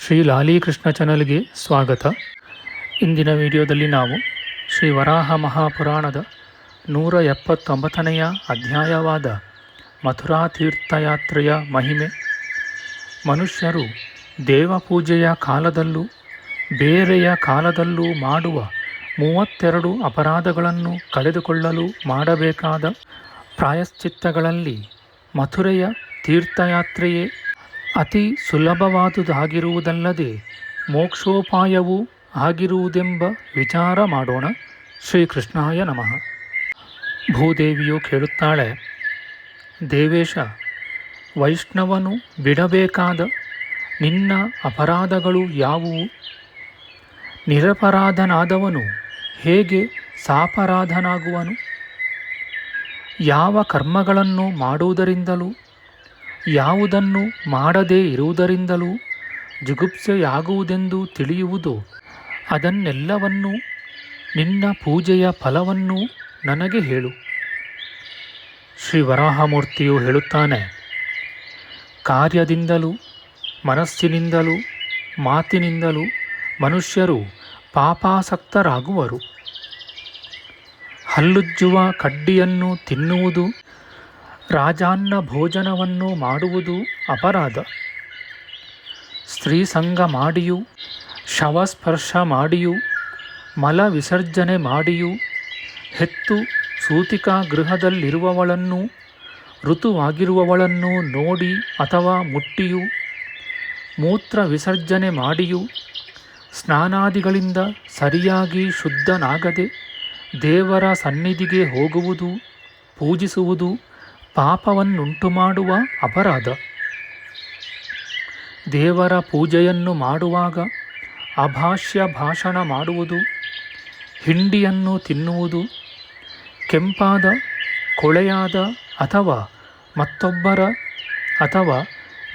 ಶ್ರೀ ಲಾಲೀಕೃಷ್ಣ ಚಾನಲ್ಗೆ ಸ್ವಾಗತ. ಇಂದಿನ ವಿಡಿಯೋದಲ್ಲಿ ನಾವು ಶ್ರೀ ವರಾಹ ಮಹಾಪುರಾಣದ ನೂರ ಎಪ್ಪತ್ತೊಂಬತ್ತನೆಯ ಅಧ್ಯಾಯವಾದ ಮಥುರಾ ತೀರ್ಥಯಾತ್ರೆಯ ಮಹಿಮೆ. ಮನುಷ್ಯರು ದೇವಪೂಜೆಯ ಕಾಲದಲ್ಲೂ ಬೇರೆಯ ಕಾಲದಲ್ಲೂ ಮಾಡುವ ಮೂವತ್ತೆರಡು ಅಪರಾಧಗಳನ್ನು ಕಳೆದುಕೊಳ್ಳಲು ಮಾಡಬೇಕಾದ ಪ್ರಾಯಶ್ಚಿತ್ತಗಳಲ್ಲಿ ಮಥುರೆಯ ತೀರ್ಥಯಾತ್ರೆಯೇ ಅತಿ ಸುಲಭವಾದುದಾಗಿರುವುದಲ್ಲದೆ ಮೋಕ್ಷೋಪಾಯವೂ ಆಗಿರುವುದೆಂಬ ವಿಚಾರ ಮಾಡೋಣ. ಶ್ರೀಕೃಷ್ಣಾಯ ನಮಃ. ಭೂದೇವಿಯು ಕೇಳುತ್ತಾಳೆ, ದೇವೇಶ, ವೈಷ್ಣವನು ಬಿಡಬೇಕಾದ ನಿನ್ನ ಅಪರಾಧಗಳು ಯಾವುವು? ನಿರಪರಾಧನಾದವನು ಹೇಗೆ ಸಾಪರಾಧನಾಗುವನು? ಯಾವ ಕರ್ಮಗಳನ್ನು ಮಾಡುವುದರಿಂದಲೂ ಯಾವುದನ್ನು ಮಾಡದೇ ಇರುವುದರಿಂದಲೂ ಜುಗುಪ್ಸೆಯಾಗುವುದೆಂದು ತಿಳಿಯುವುದು, ಅದನ್ನೆಲ್ಲವನ್ನೂ ನಿನ್ನ ಪೂಜೆಯ ಫಲವನ್ನು ನನಗೆ ಹೇಳು. ಶ್ರೀ ವರಾಹಮೂರ್ತಿಯು ಹೇಳುತ್ತಾನೆ, ಕಾರ್ಯದಿಂದಲೂ, ಮನಸ್ಸಿನಿಂದಲೂ, ಮಾತಿನಿಂದಲೂ ಮನುಷ್ಯರು ಪಾಪಾಸಕ್ತರಾಗುವರು. ಹಲ್ಲುಜ್ಜುವ ಕಡ್ಡಿಯನ್ನು ತಿನ್ನುವುದು ರಾಜಾನ್ನ ಭೋಜನವನ್ನು ಮಾಡುವುದು ಅಪರಾಧ. ಸ್ತ್ರೀ ಸಂಗ ಮಾಡಿಯೂ, ಶವಸ್ಪರ್ಶ ಮಾಡಿಯೂ, ಮಲ ವಿಸರ್ಜನೆ ಮಾಡಿಯೂ, ಹೆತ್ತು ಸೂತಿಕಾ ಗೃಹದಲ್ಲಿರುವವಳನ್ನು ಋತುವಾಗಿರುವವಳನ್ನು ನೋಡಿ ಅಥವಾ ಮುಟ್ಟಿಯೂ, ಮೂತ್ರ ವಿಸರ್ಜನೆ ಮಾಡಿಯೂ, ಸ್ನಾನಾದಿಗಳಿಂದ ಸರಿಯಾಗಿ ಶುದ್ಧನಾಗದೆ ದೇವರ ಸನ್ನಿಧಿಗೆ ಹೋಗುವುದು, ಪೂಜಿಸುವುದು ಪಾಪವನ್ನುಂಟು ಮಾಡುವ ಅಪರಾಧ. ದೇವರ ಪೂಜೆಯನ್ನು ಮಾಡುವಾಗ ಅಭಾಷ್ಯ ಭಾಷಣ ಮಾಡುವುದು, ಹಿಂಡಿಯನ್ನು ತಿನ್ನುವುದು, ಕೆಂಪಾದ, ಕೊಳೆಯಾದ ಅಥವಾ ಮತ್ತೊಬ್ಬರ ಅಥವಾ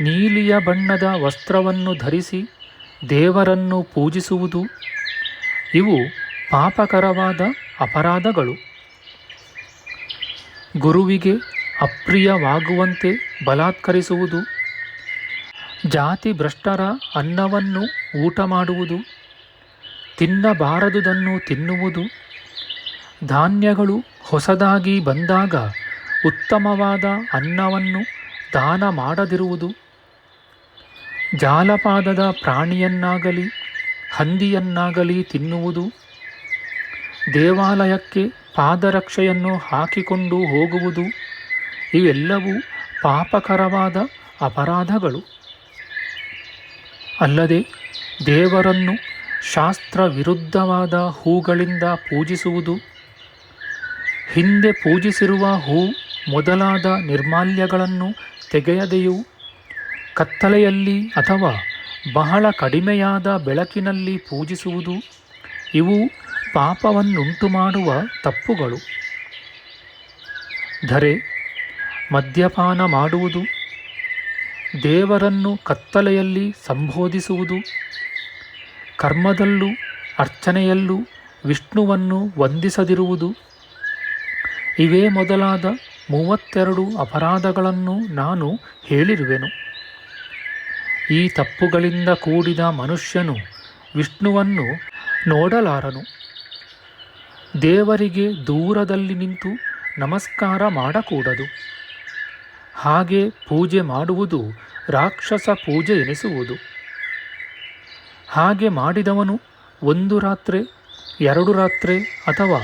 ನೀಲಿಯ ಬಣ್ಣದ ವಸ್ತ್ರವನ್ನು ಧರಿಸಿ ದೇವರನ್ನು ಪೂಜಿಸುವುದು, ಇವು ಪಾಪಕರವಾದ ಅಪರಾಧಗಳು. ಗುರುವಿಗೆ ಅಪ್ರಿಯವಾಗುವಂತೆ ಬಲಾತ್ಕರಿಸುವುದು. ಜಾತಿ ಭ್ರಷ್ಟರ ಅನ್ನವನ್ನು ಊಟ ಮಾಡುವುದು. ತಿನ್ನಬಾರದುದನ್ನು ತಿನ್ನುವುದು. ಧಾನ್ಯಗಳು ಹೊಸದಾಗಿ ಬಂದಾಗ ಉತ್ತಮವಾದ ಅನ್ನವನ್ನು ದಾನ ಮಾಡದಿರುವುದು. ಜಾಲಪಾದದ ಪ್ರಾಣಿಯನ್ನಾಗಲಿ, ಹಂದಿಯನ್ನಾಗಲಿ ತಿನ್ನುವುದು. ದೇವಾಲಯಕ್ಕೆ ಪಾದರಕ್ಷೆಯನ್ನು ಹಾಕಿಕೊಂಡು ಹೋಗುವುದು. ಇವೆಲ್ಲವೂ ಪಾಪಕರವಾದ ಅಪರಾಧಗಳು. ಅಲ್ಲದೆ ದೇವರನ್ನು ಶಾಸ್ತ್ರ ವಿರುದ್ಧವಾದ ಹೂಗಳಿಂದ ಪೂಜಿಸುವುದು, ಹಿಂದೆ ಪೂಜಿಸಿರುವ ಹೂ ಮೊದಲಾದ ನಿರ್ಮಾಲ್ಯಗಳನ್ನು ತೆಗೆಯದೆಯೂ, ಕತ್ತಲೆಯಲ್ಲಿ ಅಥವಾ ಬಹಳ ಕಡಿಮೆಯಾದ ಬೆಳಕಿನಲ್ಲಿ ಪೂಜಿಸುವುದು, ಇವು ಪಾಪವನ್ನುಂಟು ಮಾಡುವ ತಪ್ಪುಗಳು. ಧರೆ ಮದ್ಯಪಾನ ಮಾಡುವುದು, ದೇವರನ್ನು ಕತ್ತಲೆಯಲ್ಲಿ ಸಂಬೋಧಿಸುವುದು, ಕರ್ಮದಲ್ಲೂ ಅರ್ಚನೆಯಲ್ಲೂ ವಿಷ್ಣುವನ್ನು ವಂದಿಸದಿರುವುದು, ಇವೇ ಮೊದಲಾದ ಮೂವತ್ತೆರಡು ಅಪರಾಧಗಳನ್ನು ನಾನು ಹೇಳಿರುವೆನು. ಈ ತಪ್ಪುಗಳಿಂದ ಕೂಡಿದ ಮನುಷ್ಯನು ವಿಷ್ಣುವನ್ನು ನೋಡಲಾರನು. ದೇವರಿಗೆ ದೂರದಲ್ಲಿ ನಿಂತು ನಮಸ್ಕಾರ ಮಾಡಕೂಡದು. ಹಾಗೆ ಪೂಜೆ ಮಾಡುವುದು ರಾಕ್ಷಸ ಪೂಜೆ ಎನಿಸುವುದು. ಹಾಗೆ ಮಾಡಿದವನು ಒಂದು ರಾತ್ರಿ, ಎರಡು ರಾತ್ರಿ ಅಥವಾ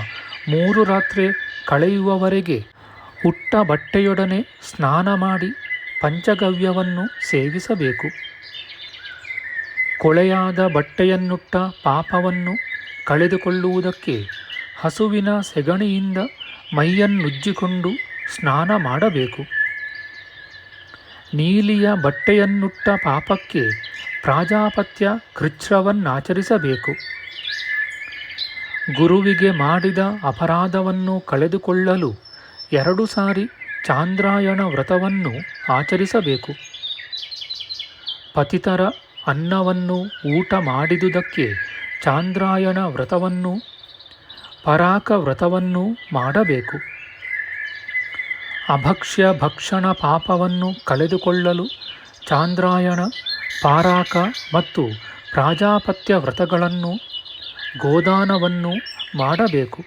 ಮೂರು ರಾತ್ರಿ ಕಳೆಯುವವರೆಗೆ ಉಟ್ಟ ಬಟ್ಟೆಯೊಡನೆ ಸ್ನಾನ ಮಾಡಿ ಪಂಚಗವ್ಯವನ್ನು ಸೇವಿಸಬೇಕು. ಕೊಳೆಯಾದ ಬಟ್ಟೆಯನ್ನುಟ್ಟ ಪಾಪವನ್ನು ಕಳೆದುಕೊಳ್ಳುವುದಕ್ಕೆ ಹಸುವಿನ ಸೆಗಣಿಯಿಂದ ಮೈಯನ್ನುಜ್ಜಿಕೊಂಡು ಸ್ನಾನ ಮಾಡಬೇಕು. ನೀಲಿಯ ಬಟ್ಟೆಯನ್ನುಟ್ಟ ಪಾಪಕ್ಕೆ ಪ್ರಾಜಾಪತ್ಯ ಕೃಚ್ಛ್ರವನ್ನಾಚರಿಸಬೇಕು. ಗುರುವಿಗೆ ಮಾಡಿದ ಅಪರಾಧವನ್ನು ಕಳೆದುಕೊಳ್ಳಲು ಎರಡು ಸಾರಿ ಚಾಂದ್ರಾಯಣ ವ್ರತವನ್ನು ಆಚರಿಸಬೇಕು. ಪತಿತರ ಅನ್ನವನ್ನು ಊಟ ಮಾಡಿದುದಕ್ಕೆ ಚಾಂದ್ರಾಯಣ ವ್ರತವನ್ನು, ಪರಾಕ ವ್ರತವನ್ನು ಮಾಡಬೇಕು. ಅಭಕ್ಷ್ಯ ಭಕ್ಷಣ ಪಾಪವನ್ನು ಕಳೆದುಕೊಳ್ಳಲು ಚಾಂದ್ರಾಯಣ, ಪಾರಾಕ ಮತ್ತು ಪ್ರಾಜಾಪತ್ಯ ವ್ರತಗಳನ್ನು, ಗೋದಾನವನ್ನು ಮಾಡಬೇಕು.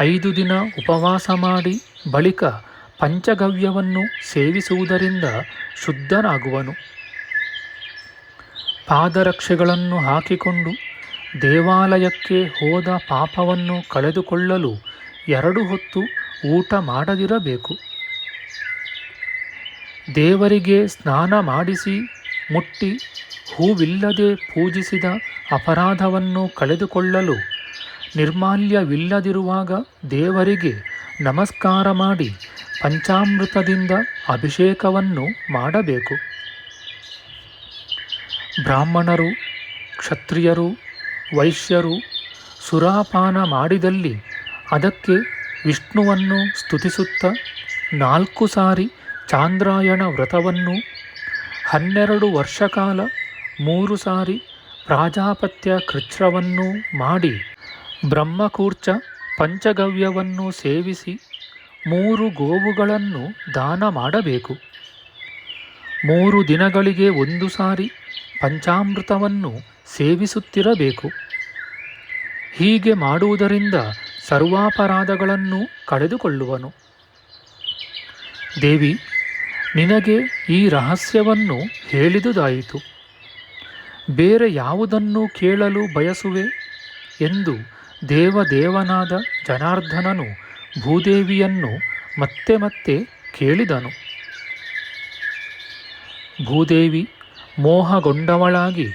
ಐದು ದಿನ ಉಪವಾಸ ಮಾಡಿ ಬಳಿಕ ಪಂಚಗವ್ಯವನ್ನು ಸೇವಿಸುವುದರಿಂದ ಶುದ್ಧನಾಗುವನು. ಪಾದರಕ್ಷೆಗಳನ್ನು ಹಾಕಿಕೊಂಡು ದೇವಾಲಯಕ್ಕೆ ಹೋದ ಪಾಪವನ್ನು ಕಳೆದುಕೊಳ್ಳಲು ಎರಡು ಹೊತ್ತು ಊಟ ಮಾಡದಿರಬೇಕು. ದೇವರಿಗೆ ಸ್ನಾನ ಮಾಡಿಸಿ ಮುಟ್ಟಿ ಹೂವಿಲ್ಲದೆ ಪೂಜಿಸಿದ ಅಪರಾಧವನ್ನು ಕಳೆದುಕೊಳ್ಳಲು ನಿರ್ಮಾಲ್ಯವಿಲ್ಲದಿರುವಾಗ ದೇವರಿಗೆ ನಮಸ್ಕಾರ ಮಾಡಿ ಪಂಚಾಮೃತದಿಂದ ಅಭಿಷೇಕವನ್ನು ಮಾಡಬೇಕು. ಬ್ರಾಹ್ಮಣರು, ಕ್ಷತ್ರಿಯರು, ವೈಶ್ಯರು ಸುರಾಪಾನ ಮಾಡಿದಲ್ಲಿ ಅದಕ್ಕೆ ವಿಷ್ಣುವನ್ನು ಸ್ತುತಿಸುತ್ತ ನಾಲ್ಕು ಸಾರಿ ಚಾಂದ್ರಾಯಣ ವ್ರತವನ್ನು, ಹನ್ನೆರಡು ವರ್ಷಕಾಲ ಮೂರು ಸಾರಿ ಪ್ರಾಜಾಪತ್ಯ ಕೃಚ್ಛ್ರವನ್ನು ಮಾಡಿ, ಬ್ರಹ್ಮಕೂರ್ಚ ಪಂಚಗವ್ಯವನ್ನು ಸೇವಿಸಿ ಮೂರು ಗೋವುಗಳನ್ನು ದಾನ ಮಾಡಬೇಕು. ಮೂರು ದಿನಗಳಿಗೆ ಒಂದು ಸಾರಿ ಪಂಚಾಮೃತವನ್ನು ಸೇವಿಸುತ್ತಿರಬೇಕು. ಹೀಗೆ ಮಾಡುವುದರಿಂದ ಸರ್ವಾಪರಾಧಗಳನ್ನು ಕಳೆದುಕೊಳ್ಳುವನು. ದೇವಿ, ನಿನಗೆ ಈ ರಹಸ್ಯವನ್ನು ಹೇಳಿದುದಾಯಿತು. ಬೇರೆ ಯಾವುದನ್ನು ಕೇಳಲು ಬಯಸುವೆ ಎಂದು ದೇವದೇವನಾದ ಜನಾರ್ದನನು ಭೂದೇವಿಯನ್ನು ಮತ್ತೆ ಮತ್ತೆ ಕೇಳಿದನು. ಭೂದೇವಿ ಮೋಹಗೊಂಡವಳಾಗಿ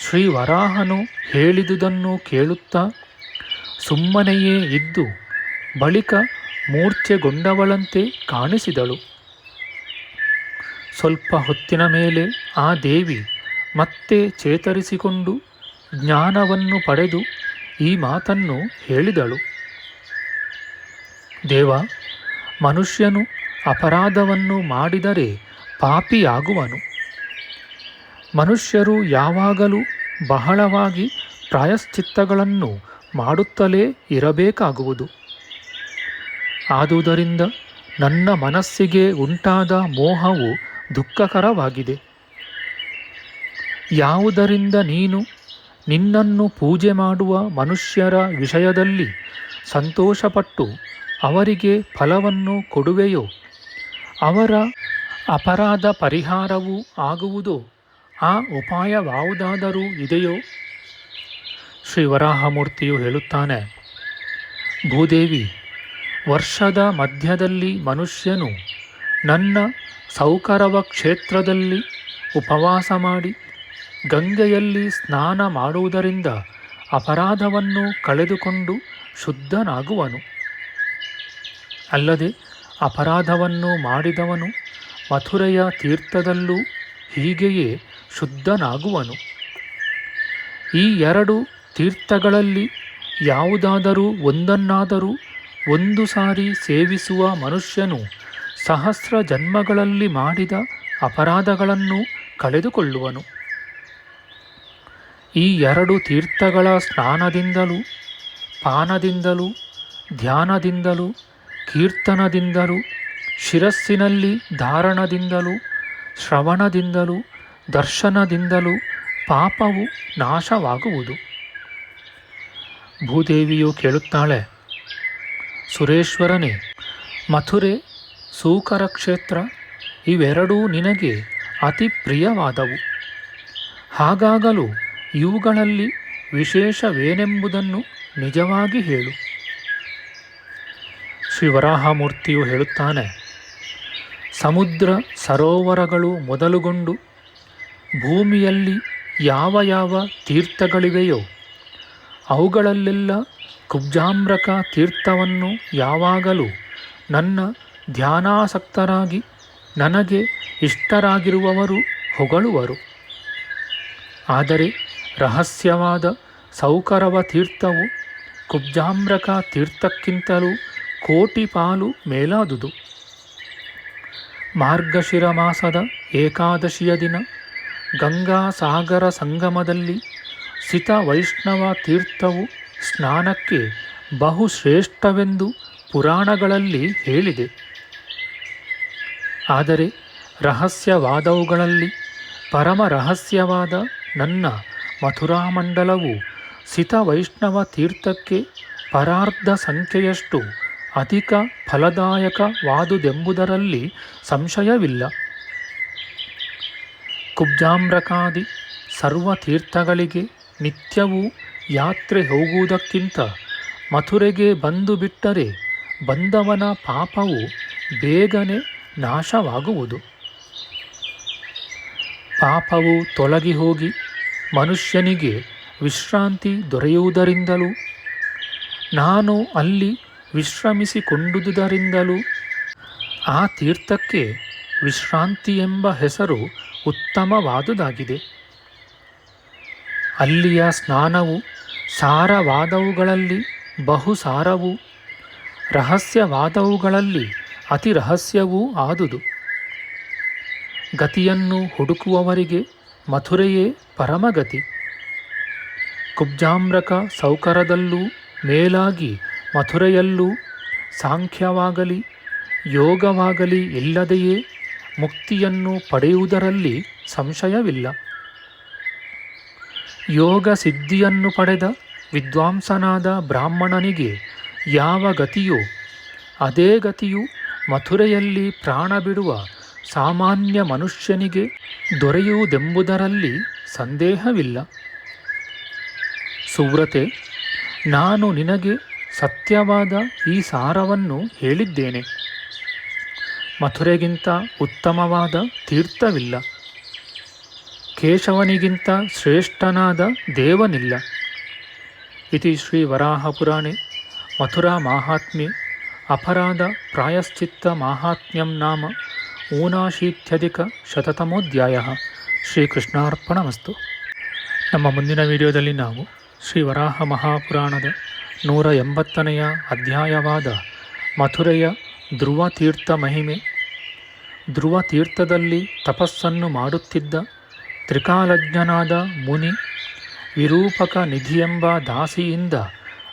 ಶ್ರೀ ವರಾಹನು ಹೇಳಿದುದನ್ನು ಕೇಳುತ್ತಾ ಸುಮ್ಮನೆಯೇ ಇದ್ದು ಬಳಿಕ ಮೂರ್ಛೆಗೊಂಡವಳಂತೆ ಕಾಣಿಸಿದಳು. ಸ್ವಲ್ಪ ಹೊತ್ತಿನ ಮೇಲೆ ಆ ದೇವಿ ಮತ್ತೆ ಚೇತರಿಸಿಕೊಂಡು ಜ್ಞಾನವನ್ನು ಪಡೆದು ಈ ಮಾತನ್ನು ಹೇಳಿದಳು. ದೇವ, ಮನುಷ್ಯನು ಅಪರಾಧವನ್ನು ಮಾಡಿದರೆ ಪಾಪಿಯಾಗುವನು. ಮನುಷ್ಯರು ಯಾವಾಗಲೂ ಬಹಳವಾಗಿ ಪ್ರಾಯಶ್ಚಿತ್ತಗಳನ್ನು ಮಾಡುತ್ತಲೇ ಇರಬೇಕಾಗುವುದು. ಆದುದರಿಂದ ನನ್ನ ಮನಸ್ಸಿಗೆ ಉಂಟಾದ ಮೋಹವು ದುಃಖಕರವಾಗಿದೆ. ಯಾವುದರಿಂದ ನೀನು ನಿನ್ನನ್ನು ಪೂಜೆ ಮಾಡುವ ಮನುಷ್ಯರ ವಿಷಯದಲ್ಲಿ ಸಂತೋಷಪಟ್ಟು ಅವರಿಗೆ ಫಲವನ್ನು ಕೊಡುವೆಯೋ? ಅವರ ಅಪರಾಧ ಪರಿಹಾರವೂ ಆಗುವುದೋ? ಆ ಉಪಾಯವಾವುದಾದರೂ ಇದೆಯೋ? ಶ್ರೀ ವರಾಹಮೂರ್ತಿಯು ಹೇಳುತ್ತಾನೆ, ಭೂದೇವಿ, ವರ್ಷದ ಮಧ್ಯದಲ್ಲಿ ಮನುಷ್ಯನು ನನ್ನ ಸೌಕರವ ಕ್ಷೇತ್ರದಲ್ಲಿ ಉಪವಾಸ ಮಾಡಿ ಗಂಗೆಯಲ್ಲಿ ಸ್ನಾನ ಮಾಡುವುದರಿಂದ ಅಪರಾಧವನ್ನು ಕಳೆದುಕೊಂಡು ಶುದ್ಧನಾಗುವನು. ಅಲ್ಲದೆ ಅಪರಾಧವನ್ನು ಮಾಡಿದವನು ಮಥುರೆಯ ತೀರ್ಥದಲ್ಲೂ ಹೀಗೆಯೇ ಶುದ್ಧನಾಗುವನು. ಈ ಎರಡು ತೀರ್ಥಗಳಲ್ಲಿ ಯಾವುದಾದರೂ ಒಂದನ್ನಾದರೂ ಒಂದು ಸಾರಿ ಸೇವಿಸುವ ಮನುಷ್ಯನು ಸಹಸ್ರ ಜನ್ಮಗಳಲ್ಲಿ ಮಾಡಿದ ಅಪರಾಧಗಳನ್ನು ಕಳೆದುಕೊಳ್ಳುವನು. ಈ ಎರಡು ತೀರ್ಥಗಳ ಸ್ನಾನದಿಂದಲೂ, ಪಾನದಿಂದಲೂ, ಧ್ಯಾನದಿಂದಲೂ, ಕೀರ್ತನದಿಂದಲೂ, ಶಿರಸ್ಸಿನಲ್ಲಿ ಧಾರಣದಿಂದಲೂ, ಶ್ರವಣದಿಂದಲೂ, ದರ್ಶನದಿಂದಲೂ ಪಾಪವು ನಾಶವಾಗುವುದು. ಭೂದೇವಿಯು ಕೇಳುತ್ತಾಳೆ, ಸುರೇಶ್ವರನೇ, ಮಥುರೆ, ಸೂಕರ ಕ್ಷೇತ್ರ ಇವೆರಡೂ ನಿನಗೆ ಅತಿ ಪ್ರಿಯವಾದವು. ಹಾಗಾಗಲು ಇವುಗಳಲ್ಲಿ ವಿಶೇಷವೇನೆಂಬುದನ್ನು ನಿಜವಾಗಿ ಹೇಳು. ಶಿವರಾಹಮೂರ್ತಿಯು ಹೇಳುತ್ತಾನೆ, ಸಮುದ್ರ ಸರೋವರಗಳು ಮೊದಲುಗೊಂಡು ಭೂಮಿಯಲ್ಲಿ ಯಾವ ಯಾವ ತೀರ್ಥಗಳಿವೆಯೋ ಅವುಗಳಲ್ಲೆಲ್ಲ ಕುಬ್ಜಾಮ್ರಕ ತೀರ್ಥವನ್ನು ಯಾವಾಗಲೂ ನನ್ನ ಧ್ಯಾನಾಸಕ್ತರಾಗಿ, ನನಗೆ ಇಷ್ಟರಾಗಿರುವವರು ಹೊಗಳುವರು. ಆದರೆ ರಹಸ್ಯವಾದ ಸೌಕರವ ತೀರ್ಥವು ಕುಬ್ಜಾಮ್ರಕ ತೀರ್ಥಕ್ಕಿಂತಲೂ ಕೋಟಿ ಪಾಲು ಮೇಲಾದುದು. ಮಾರ್ಗಶಿರ ಮಾಸದ ಏಕಾದಶಿಯ ದಿನ ಗಂಗಾ ಸಾಗರ ಸಂಗಮದಲ್ಲಿ ಸಿತ ವೈಷ್ಣವ ತೀರ್ಥವು ಸ್ನಾನಕ್ಕೆ ಬಹು ಶ್ರೇಷ್ಠವೆಂದು ಪುರಾಣಗಳಲ್ಲಿ ಹೇಳಿದೆ. ಆದರೆ ರಹಸ್ಯವಾದವುಗಳಲ್ಲಿ ಪರಮ ರಹಸ್ಯವಾದ ನನ್ನ ಮಥುರಾಮಂಡಲವು ಸಿತ ವೈಷ್ಣವ ತೀರ್ಥಕ್ಕೆ ಪರಾರ್ಧ ಸಂಖ್ಯೆಯಷ್ಟು ಅಧಿಕ ಫಲದಾಯಕವಾದುದೆಂಬುದರಲ್ಲಿ ಸಂಶಯವಿಲ್ಲ. ಕುಬ್ಜಾಮ್ರಕಾದಿ ಸರ್ವ ತೀರ್ಥಗಳಿಗೆ ನಿತ್ಯವೂ ಯಾತ್ರೆ ಹೋಗುವುದಕ್ಕಿಂತ ಮಥುರೆಗೆ ಬಂದು ಬಿಟ್ಟರೆ ಬಂದವನ ಪಾಪವು ಬೇಗನೆ ನಾಶವಾಗುವುದು. ಪಾಪವು ತೊಲಗಿ ಹೋಗಿ ಮನುಷ್ಯನಿಗೆ ವಿಶ್ರಾಂತಿ ದೊರೆಯುವುದರಿಂದಲೂ, ನಾನು ಅಲ್ಲಿ ವಿಶ್ರಮಿಸಿಕೊಂಡುದರಿಂದಲೂ ಆ ತೀರ್ಥಕ್ಕೆ ವಿಶ್ರಾಂತಿ ಎಂಬ ಹೆಸರು ಉತ್ತಮವಾದುದಾಗಿದೆ. ಅಲ್ಲಿಯ ಸ್ನಾನವು ಸಾರವಾದವುಗಳಲ್ಲಿ ಬಹುಸಾರವು, ರಹಸ್ಯವಾದವುಗಳಲ್ಲಿ ಅತಿ ರಹಸ್ಯವೂ ಆದುದು. ಗತಿಯನ್ನು ಹುಡುಕುವವರಿಗೆ ಮಥುರೆಯೇ ಪರಮಗತಿ. ಕುಬ್ಜಾಮ್ರಕ ಸೌಕರದಲ್ಲೂ ಮೇಲಾಗಿ ಮಥುರೆಯಲ್ಲೂ ಸಾಂಖ್ಯವಾಗಲಿ, ಯೋಗವಾಗಲಿ ಇಲ್ಲದೆಯೇ ಮುಕ್ತಿಯನ್ನು ಪಡೆಯುವುದರಲ್ಲಿ ಸಂಶಯವಿಲ್ಲ. ಯೋಗ ಸಿದ್ಧಿಯನ್ನು ಪಡೆದ ವಿದ್ವಾಂಸನಾದ ಬ್ರಾಹ್ಮಣನಿಗೆ ಯಾವ ಗತಿಯೋ, ಅದೇ ಗತಿಯು ಮಥುರೆಯಲ್ಲಿ ಪ್ರಾಣ ಬಿಡುವ ಸಾಮಾನ್ಯ ಮನುಷ್ಯನಿಗೆ ದೊರೆಯುವುದೆಂಬುದರಲ್ಲಿ ಸಂದೇಹವಿಲ್ಲ. ಸುವ್ರತೆ, ನಾನು ನಿನಗೆ ಸತ್ಯವಾದ ಈ ಸಾರವನ್ನು ಹೇಳಿದ್ದೇನೆ. ಮಥುರೆಗಿಂತ ಉತ್ತಮವಾದ ತೀರ್ಥವಿಲ್ಲ. ಕೇಶವನಿಗಿಂತ ಶ್ರೇಷ್ಠನಾದ ದೇವನಿಲ್ಲ. ಇತಿ ಶ್ರೀ ವರಾಹಪುರಾಣೆ ಮಥುರಾ ಮಾಹಾತ್ಮ್ಯೆ ಅಪರಾಧ ಪ್ರಾಯಶ್ಚಿತ್ತ ಮಾಹಾತ್ಮ್ಯಂ ನಾಮ ಊನಾಶೀತ್ಯಧಿಕ ಶತತಮೋಧ್ಯಾಯ. ಶ್ರೀಕೃಷ್ಣಾರ್ಪಣಮಸ್ತು. ನಮ್ಮ ಮುಂದಿನ ವಿಡಿಯೋದಲ್ಲಿ ನಾವು ಶ್ರೀ ವರಾಹ ಮಹಾಪುರಾಣದ ನೂರ ಎಂಬತ್ತನೆಯ ಅಧ್ಯಾಯವಾದ ಮಥುರೆಯ ಧ್ರುವ ತೀರ್ಥ ಮಹಿಮೆ. ಧ್ರುವ ತೀರ್ಥದಲ್ಲಿ ತಪಸ್ಸನ್ನು ಮಾಡುತ್ತಿದ್ದ ತ್ರಿಕಾಲಜ್ಞನಾದ ಮುನಿ, ವಿರೂಪಕ ನಿಧಿಯೆಂಬ ದಾಸಿಯಿಂದ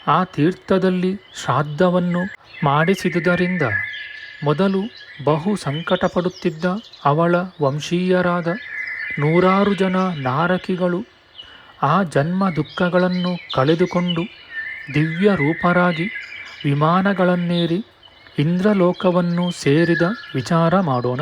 ಆ ತೀರ್ಥದಲ್ಲಿ ಶ್ರಾದ್ದವನ್ನು ಮಾಡಿಸಿದುದರಿಂದ ಮೊದಲು ಬಹು ಸಂಕಟಪಡುತ್ತಿದ್ದ ಅವಳ ವಂಶೀಯರಾದ ನೂರಾರು ಜನ ನಾರಕಿಗಳು ಆ ಜನ್ಮ ದುಃಖಗಳನ್ನು ಕಳೆದುಕೊಂಡು ದಿವ್ಯ ರೂಪರಾಗಿ ವಿಮಾನಗಳನ್ನೇರಿ ಇಂದ್ರಲೋಕವನ್ನು ಸೇರಿದ ವಿಚಾರ ಮಾಡೋಣ.